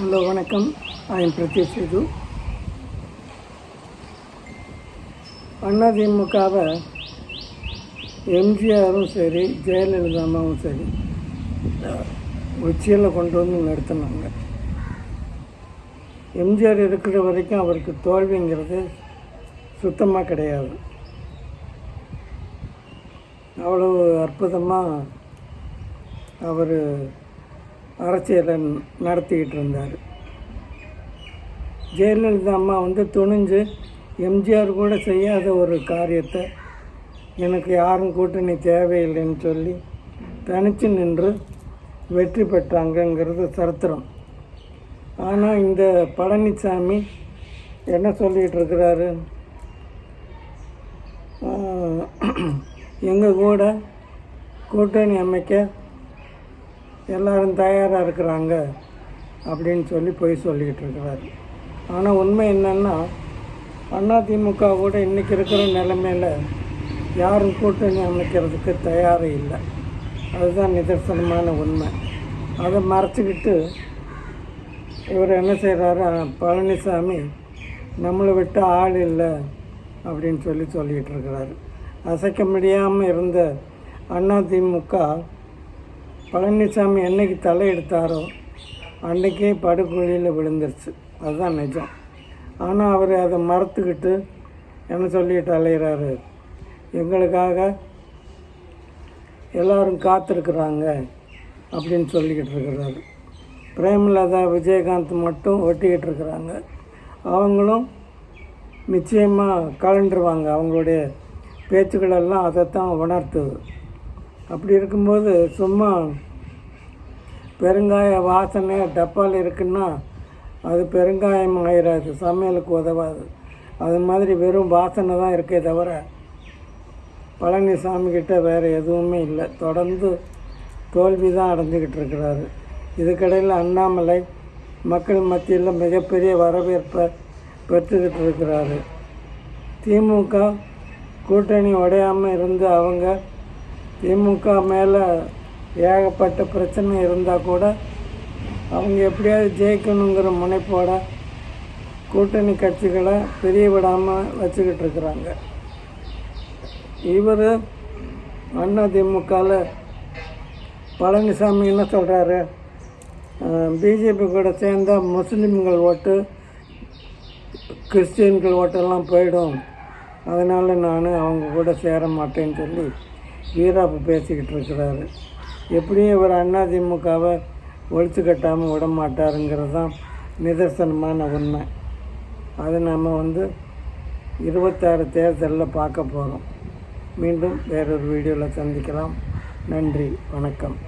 Hello வணக்கம். I am Pratheesh Setu அதிமுகவை எம்ஜிஆரும் சரி ஜெயலலிதா அம்மாவும் சரி உச்சியில் கொண்டு வந்து நிறுத்தினாங்க எம்ஜிஆர் இருக்கிற வரைக்கும் அவருக்கு தோல்விங்கிறது சுத்தமாக கிடையாது. அவ்வளவு அற்புதமாக அவர் அரசியலை நடத்திக்கிட்டு இருந்தார். ஜெயலலிதா அம்மா வந்து துணிஞ்சு எம்ஜிஆர் கூட செய்யாத ஒரு காரியத்தை எனக்கு யாரும் கூட்டணி தேவையில்லைன்னு சொல்லி தனித்து நின்று வெற்றி பெற்றாங்கங்கிறது சரித்திரம். ஆனால் இந்த பழனிசாமி என்ன சொல்லிகிட்டு இருக்கிறாரு? எங்கள் கூட கூட்டணி அமைக்க எல்லாரும் தயாராக இருக்கிறாங்க அப்படின்னு சொல்லி போய் சொல்லிக்கிட்டு இருக்கிறாரு. ஆனால் உண்மை என்னென்னா அதிமுக கூட இன்றைக்கி இருக்கிற நிலைமையில் யாரும் கூட்டணி அமைக்கிறதுக்கு தயார் இல்லை. அதுதான் நிதர்சனமான உண்மை. அதை மறைச்சிக்கிட்டு இவர் என்ன செய்கிறாரு பழனிசாமி நம்மளை விட்டு ஆள் இல்லை அப்படின்னு சொல்லி சொல்லிகிட்டு இருக்கிறாரு. அசைக்க முடியாமல் இருந்த அதிமுக பழனிசாமி என்னைக்கு தலையெடுத்தாரோ அன்றைக்கே படுகொழியில் விழுந்துருச்சு. அதுதான் நிஜம். ஆனால் அவர் அதை மறத்துக்கிட்டு என்ன சொல்லிட்டு அலைகிறாரு எங்களுக்காக எல்லோரும் காத்திருக்கிறாங்க அப்படின்னு சொல்லிக்கிட்டு இருக்கிறாரு. பிரேமலதா விஜயகாந்த் மட்டும் ஒட்டிக்கிட்டு இருக்கிறாங்க. அவங்களும் நிச்சயமாக கலண்டுருவாங்க. அவங்களுடைய பேச்சுக்களெல்லாம் அதைத்தான் உணர்த்துது. அப்படி இருக்கும்போது சும்மா பெருங்காய வாசனை டப்பால் இருக்குன்னா அது பெருங்காயம் ஆயிடாது சமையலுக்கு உதவாது. அது மாதிரி வெறும் வாசனை தான் இருக்கே தவிர பழனிசாமி கிட்ட வேறு எதுவுமே இல்லை. தொடர்ந்து தோல்வி தான் அடைஞ்சிக்கிட்டு இருக்கிறாரு. இதுக்கடையில் அண்ணாமலை மக்கள் மத்தியில் மிகப்பெரிய வரவேற்பை பெற்றுக்கிட்டு இருக்கிறாரு. திமுக கூட்டணி உடையாமல் இருந்து அவங்க திமுக மேலே ஏகப்பட்ட பிரச்சனை இருந்தால் கூட அவங்க எப்படியாவது ஜெயிக்கணுங்கிற முனைப்போட கூட்டணி கட்சிகளை பிரிய விடாமல் வச்சுக்கிட்டு இருக்கிறாங்க. இவர் அண்ணா திமுகவில் பழனிசாமி என்ன சொல்கிறாரு பிஜேபி கூட சேர்ந்தால் முஸ்லீம்கள் ஓட்டு கிறிஸ்டின்கள் ஓட்டெல்லாம் போயிடும். அதனால் நான் அவங்க கூட சேர மாட்டேன்னு சொல்லி வீராப்பு பேசிக்கிட்டு இருக்கிறாரு. எப்படியும் இவர் அதிமுகவை ஒழித்து கட்டாமல் விட மாட்டாருங்கிறது தான் நிதர்சனமான உண்மை. அது நம்ம வந்து இருபத்தாறு தேர்தலில் பார்க்க போகிறோம் மீண்டும் வேறொரு வீடியோவில் சந்திக்கலாம். நன்றி வணக்கம்.